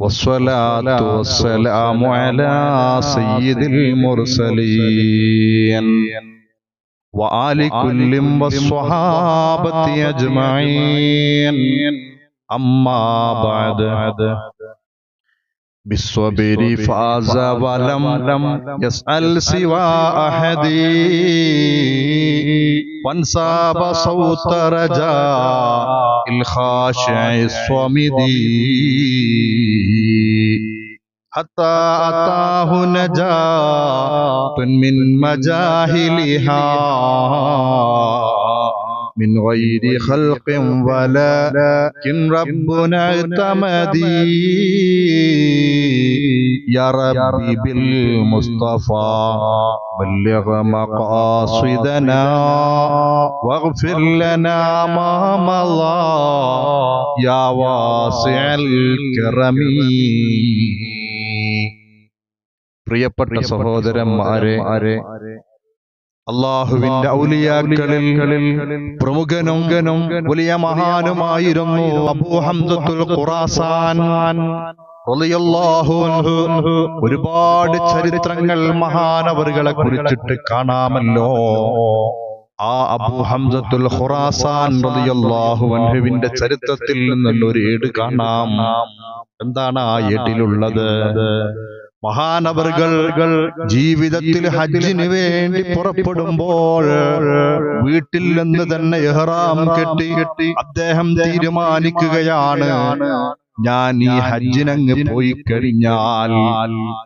والصلاة والسلام على سيد المرسلين وآل كل والصحابة أجمعين. أما بعد. بالصبر فاز ولم يسأل سوى أحد. وانساب صوت رجاء. الخاشع الصمد حتى أتاه نجاة من مجاهلها. من غير خلق ولكن ربنا اعتمدي يا ربي بالمصطفى بلغ مقاصدنا واغفر لنا ما مضى يا واسع الكرم പ്രിയപ്പെട്ട സഹോദരന്മാരെ അള്ളാഹുവിന്റെ ഔലിയാക്കളിൽ പ്രമുഖനും വലിയ മഹാനുമായിരുന്നു അബൂ ഹംസത്തുൽ ഖുറാസാൻ. ഒരുപാട് ചരിത്രങ്ങൾ മഹാനവറുകളെ കുറിച്ചിട്ട് കാണാമല്ലോ. ആ അബൂ ഹംസത്തുൽ ഖുറാസാൻ റളിയല്ലാഹു അൻഹുവിന്റെ ചരിത്രത്തിൽ നിന്നുള്ള ഒരു ഏട് കാണാം. എന്താണ് ആ ഏട്ടിലുള്ളത്? മഹാനവറുകൾ ജീവിതത്തിൽ ഹജ്ജിന് വേണ്ടി പുറപ്പെടുമ്പോൾ വീട്ടിൽ നിന്ന് തന്നെ എഹ്റാം കെട്ടി കെട്ടി അദ്ദേഹം തീരുമാനിക്കുകയാണ്. ഞാൻ ഈ ഹജ്ജിനങ്ങ് പോയി കഴിഞ്ഞാൽ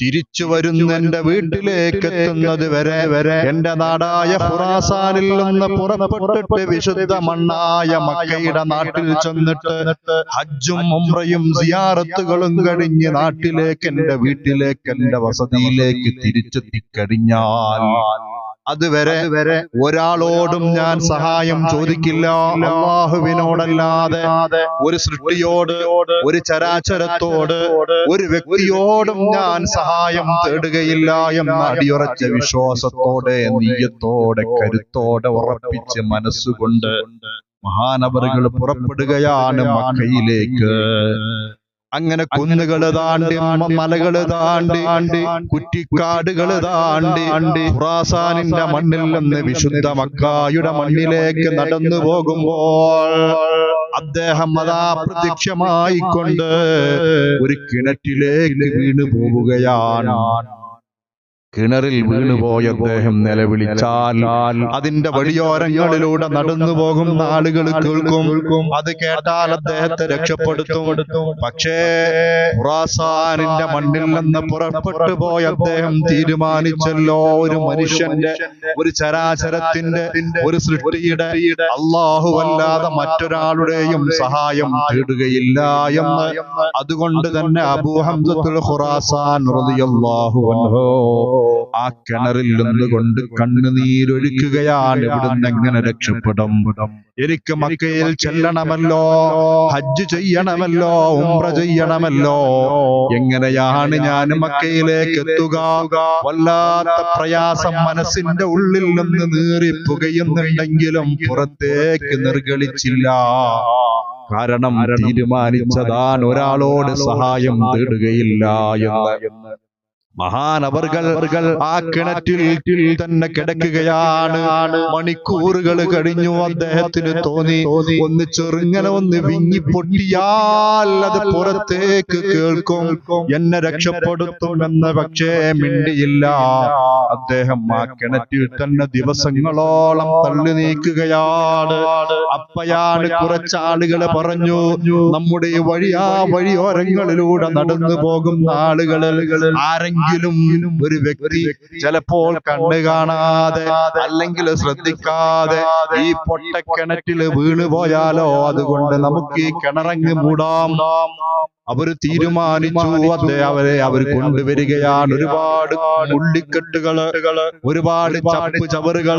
തിരിച്ചു വരുന്ന എന്റെ വീട്ടിലേക്ക് എത്തുന്നത് വരെ വരെ എന്റെ നാടായ ഖുറാസാനിൽ നിന്ന് പുറപ്പെട്ടിട്ട് വിശുദ്ധ മണ്ണായ മക്കയുടെ നാട്ടിൽ ചെന്നിട്ട് ഹജ്ജും ഉംറയും സിയാറത്തുകളും കഴിഞ്ഞ് നാട്ടിലേക്ക് എന്റെ വീട്ടിലേക്ക് എന്റെ വസതിയിലേക്ക് തിരിച്ചെത്തി കഴിഞ്ഞാൽ അതുവരെ വരെ ഒരാളോടും ഞാൻ സഹായം ചോദിക്കില്ല. അള്ളാഹുവിനോടല്ലാതെ ഒരു സൃഷ്ടിയോട് ഒരു ചരാചരത്തോട് ഒരു വ്യക്തിയോടും ഞാൻ സഹായം തേടുകയില്ല എന്ന അടിയുറച്ച വിശ്വാസത്തോടെ നീയത്തോടെ കരുത്തോടെ ഉറപ്പിച്ച് മനസ്സുകൊണ്ട് മഹാനവറുകൾ പുറപ്പെടുകയാണ് മക്കയിലേക്ക്. അങ്ങനെ കുന്നുകൾ താണ്ടി മലകൾ താണ്ടി കുറ്റിക്കാടുകൾ താണ്ടി ഖുറാസാനിന്റെ മണ്ണിൽ നിന്ന് വിശുദ്ധ മക്കായുടെ മണ്ണിലേക്ക് നടന്നു പോകുമ്പോൾ അദ്ദേഹം അതാ പ്രത്യക്ഷമായിക്കൊണ്ട് ഒരു കിണറ്റിലേക്ക് വീണു പോവുകയാണ് കിണറിൽ വീണുപോയ അദ്ദേഹം നിലവിളിച്ചാൽ അതിന്റെ വഴിയോരങ്ങളിലൂടെ നടന്നു പോകുന്ന ആളുകൾ കേൾക്കും. അത് കേട്ടാൽ അദ്ദേഹത്തെ രക്ഷപ്പെടുത്തും. പക്ഷേ ഖുറാസാനിന്റെ മണ്ണിൽ നിന്ന് പുറപ്പെട്ടു പോയ അദ്ദേഹം തീരുമാനിച്ചല്ലോ ഒരു മനുഷ്യന്റെ ഒരു ചരാചരത്തിന്റെ ഒരു സൃഷ്ടിയുടെ അള്ളാഹുവല്ലാതെ മറ്റൊരാളുടെയും സഹായം തേടുകയില്ല എന്ന് അതുകൊണ്ട് തന്നെ അബൂ ഹംസത്തുൽ ഖുറാസാൻ റളിയല്ലാഹു അൻഹു ആ കിണറിൽ നിന്നുകൊണ്ട് കണ്ണുനീരൊഴുക്കുകയാണ്. ഇവിടുന്ന് എങ്ങനെ രക്ഷപ്പെടും? എനിക്ക് മക്കയിൽ ചെല്ലണമല്ലോ ഹജ്ജ് ചെയ്യണമല്ലോ ഉംറ ചെയ്യണമല്ലോ. എങ്ങനെയാണ് ഞാൻ മക്കയിലേക്ക് എത്തുക? വല്ലാത്ത പ്രയാസം മനസ്സിന്റെ ഉള്ളിൽ നിന്ന് നീറി പുകയുന്നുണ്ടെങ്കിലും പുറത്തേക്ക് നിർഗളിച്ചില്ല. കാരണം തീരുമാനിച്ചതാണ് ഒരാളോട് സഹായം തേടുകയില്ല എന്ന്. മഹാനവർകൾ ആ കിണറ്റിൽ തന്നെ കിടക്കുകയാണ്. മണിക്കൂറുകൾ കഴിഞ്ഞു അദ്ദേഹത്തിന് തോന്നി. ഒന്ന് ചെറുങ്ങനെ ഒന്ന് വിങ്ങി പൊട്ടിയാൽ അത് പുറത്തേക്ക് കേൾക്കും. എന്നെ രക്ഷപ്പെടുത്തും എന്ന പക്ഷേ മിണ്ടിയില്ല. അദ്ദേഹം ആ കിണറ്റിൽ തന്നെ ദിവസങ്ങളോളം തള്ളി നീക്കുകയാണ്. അപ്പയാണ് കുറച്ചാളുകൾ പറഞ്ഞു നമ്മുടെ ഈ വഴി ആ വഴിയോരങ്ങളിലൂടെ നടന്നു പോകുന്ന ആളുകൾ ആരെങ്കിലും ഒരു വ്യക്തി ചിലപ്പോൾ കണ്ണു കാണാതെ അല്ലെങ്കിൽ ശ്രദ്ധിക്കാതെ ഈ പൊട്ടക്കിണറ്റിൽ വീണുപോയാലോ? അതുകൊണ്ട് നമുക്ക് ഈ കിണറങ്ങ് മൂടാം. അവർ തീരുമാനിച്ചു. അദ്ദേഹം അവരെ അവർ കൊണ്ടുവരികയാണ്. ഒരുപാട് മുള്ളിക്കെട്ടുകൾ ഒരുപാട് ചപ്പ് ചവറുകൾ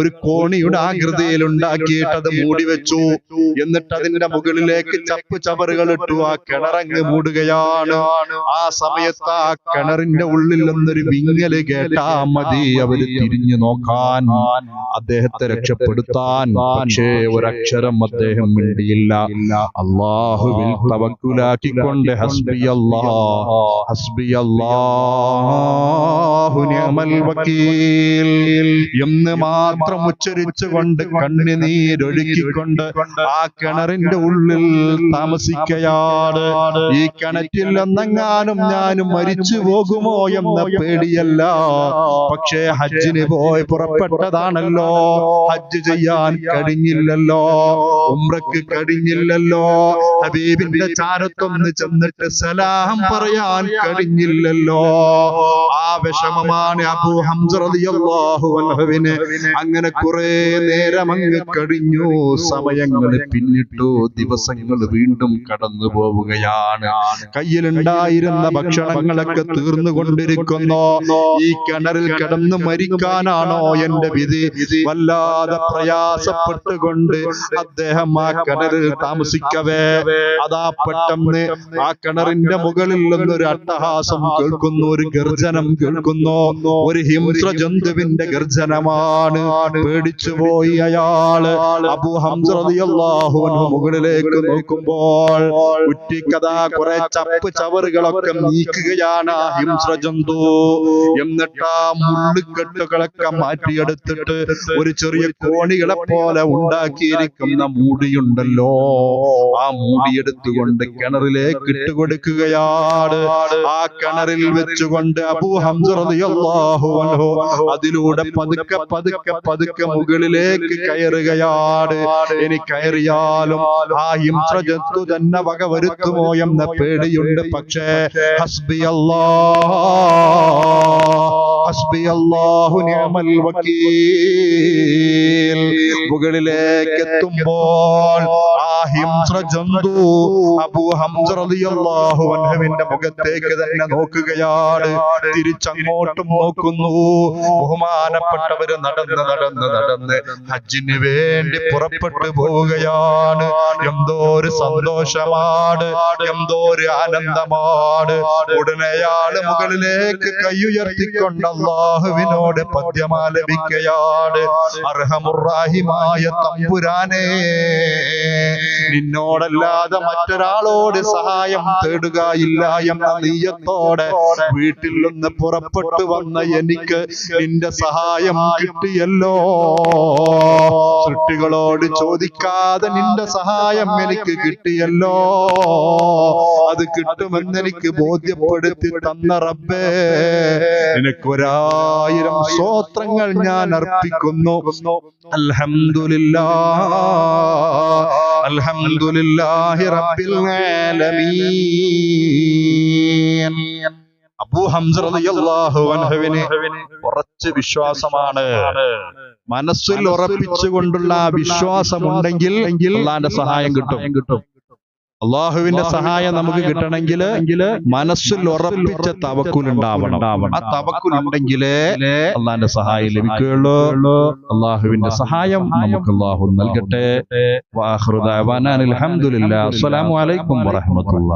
ഒരു കോണിയുടെ ആകൃതിയിൽ ഉണ്ടാക്കിയിട്ട് അത് മൂടി വെച്ചു. എന്നിട്ട് അതിന്റെ മുകളിലേക്ക് ചപ്പ് ചവറുകൾ ഇട്ടു. ആ കിണറങ്ങ് മൂടുകയാണ്. ആ സമയത്ത് ആ കിണറിന്റെ ഉള്ളിൽ നിന്നൊരു വിങ്ങൽ കേട്ടാ മതി അവർ തിരിഞ്ഞു നോക്കാൻ. അദ്ദേഹത്തെ രക്ഷപ്പെടുത്താൻ. പക്ഷേ ഒരക്ഷരം അദ്ദേഹം മിണ്ടിയില്ല. അള്ളാഹുവിൽ തവക്കുലാക്കിക്കൊണ്ട് ഹസ്ബി ഹസ്ബി നിഅമൽ വക്കീൽ. എന്ന് മാത്രം ഉച്ചരിച്ചുകൊണ്ട് കണ്ണുനീരൊഴുക്കിക്കൊണ്ട് ആ കിണറിന്റെ ഉള്ളിൽ താമസിക്കയാട്. ഈ കിണറ്റിൽ എന്നെങ്ങാനും ഞാനും മരിച്ചു പോകുമോ എന്ന പേടിയല്ല. പക്ഷേ ഹജ്ജിന് പോയി പുറപ്പെട്ടതാണല്ലോ. ഹജ്ജ് ചെയ്യാൻ കഴിഞ്ഞില്ലല്ലോ. ഉമ്രക്ക് കഴിഞ്ഞില്ലല്ലോ. ഹബീബിന്റെ ചാരത്തൊന്ന് ചെന്നിട്ട് സലാം പറയാൻ കഴിഞ്ഞില്ലല്ലോ. ആ വിഷമമാണ് അബൂ അങ്ങനെ കുറെ നേരം അങ്ങ് കഴിഞ്ഞു. സമയങ്ങൾ പിന്നിട്ടു. ദിവസങ്ങൾ വീണ്ടും കടന്നു പോവുകയാണ്. കയ്യിലുണ്ടായിരുന്ന ഭക്ഷണങ്ങളൊക്കെ തീർന്നുകൊണ്ടിരിക്കുന്നു ഈ കിണറിൽ കിടന്ന് മരിക്കാനാണോ എന്റെ വിധി? വല്ലാതെ പ്രയാസപ്പെട്ടുകൊണ്ട് അദ്ദേഹം ആ കിണറിൽ താമസിക്കവേ. അതാ പെട്ടെന്ന് ആ കിണറിന്റെ മുകളിൽ നിന്നൊരു അട്ടഹാസം കേൾക്കുന്നു ഒരു ഗർജനം കേൾക്കുന്നു. ഒരു ഹിംസ്ര ജന്തുവിന്റെ ഗർജനമാണ്. പേടിച്ചുപോയി അയാൾ. അബു ഹംസ റളിയല്ലാഹു അൻഹു മുകളിലേക്ക് നോക്കുമ്പോൾ ഉറ്റിക്കഥാ കുറെ ചപ്പ് ചവറുകളൊക്കെ നീക്കുകയാണ് ആ ഹിംസ്ര ജന്തു എന്നിട്ട് ആ മുള്ളുകെട്ടുകളൊക്കെ മാറ്റിയെടുത്തിട്ട് ഒരു ചെറിയ കോണികളെ പോലെ ഉണ്ടാക്കിയിരിക്കുന്ന മൂടിയുണ്ടല്ലോ. ആ മൂടിയെടുത്തുകൊണ്ട് കിണറിലേക്ക് ഇട്ടുകൊടുക്കുകയാണ് ആ കിണറിൽ വെച്ചുകൊണ്ട് അബൂ അതിലൂടെ പതുക്കെ പതുക്കെ പതുക്കെ മുകളിലേക്ക് കയറുകയാണ്. ഇനി കയറിയാലും ആ ഹിംസ ജന്തു തന്നെ വക വരുത്തുമോ എന്ന പേടിയുണ്ട്. പക്ഷേ ഹസ്ബി വക്കീൽ. മുകളിലേക്ക് എത്തുമ്പോൾ ആ ജന്തു അബൂ ഹംസ റളിയല്ലാഹു അൻഹുവിന്റെ മുഖത്തേക്ക് തന്നെ നോക്കുകയാണ്. തിരിച്ചങ്ങോട്ടും നോക്കുന്നു. ബഹുമാനപ്പെട്ടവര് നടന്ന് നടന്ന് നടന്ന് ഹജ്ജിന് വേണ്ടി പുറപ്പെട്ടു പോവുകയാണ്. എന്തോ ഒരു സന്തോഷമാണ്. എന്തോ ഒരു ആനന്ദമാണ്. ഉടനെയാൾ മുകളിലേക്ക് കൈയുയർത്തിക്കൊണ്ട് അള്ളാഹുവിനോട് പദ്യമാലപിക്കയാണ് അർഹമുറാഹിമായ തമ്പുരാനേ. നിന്നോടല്ലാതെ മറ്റൊരാളോട് സഹായം തേടുകയില്ല എന്ന നീയത്തോടെ വീട്ടിൽ നിന്ന് പുറപ്പെട്ടു വന്ന എനിക്ക് നിന്റെ സഹായം കിട്ടിയല്ലോ. സൃഷ്ടികളോട് ചോദിക്കാതെ നിന്റെ സഹായം എനിക്ക് കിട്ടിയല്ലോ. അത് കിട്ടുമെന്ന് എനിക്ക് ബോധ്യപ്പെടുത്തി തന്ന റബ്ബേ നിനക്കൊരായിരം സ്തോത്രങ്ങൾ ഞാൻ അർപ്പിക്കുന്നു. അൽഹംദുലില്ലാ അൽഹംദുലില്ലാഹി റബ്ബിൽ ആലമീൻ. അബൂ ഹംസ റളിയല്ലാഹു അൻഹുവിന് വിശ്വാസമാണ്. മനസ്സിൽ ഉറപ്പിച്ചുകൊണ്ടുള്ള വിശ്വാസമുണ്ടെങ്കിൽ അള്ളാന്റെ സഹായം കിട്ടും കിട്ടും. അള്ളാഹുവിന്റെ സഹായം നമുക്ക് കിട്ടണമെങ്കിൽ മനസ്സിൽ ഉറപ്പിച്ച തവക്കുൽ ഉണ്ടാവണം. ആ തവക്കുൽ ഉണ്ടെങ്കിലേ അള്ളാഹിന്റെ സഹായം ലഭിക്കുകയുള്ളൂ. അള്ളാഹുവിന്റെ സഹായം നമുക്ക് അള്ളാഹു നൽകട്ടെ. അലഹമുല്ലാ അസ്സലാമു അലൈക്കും വറഹമത്തുള്ള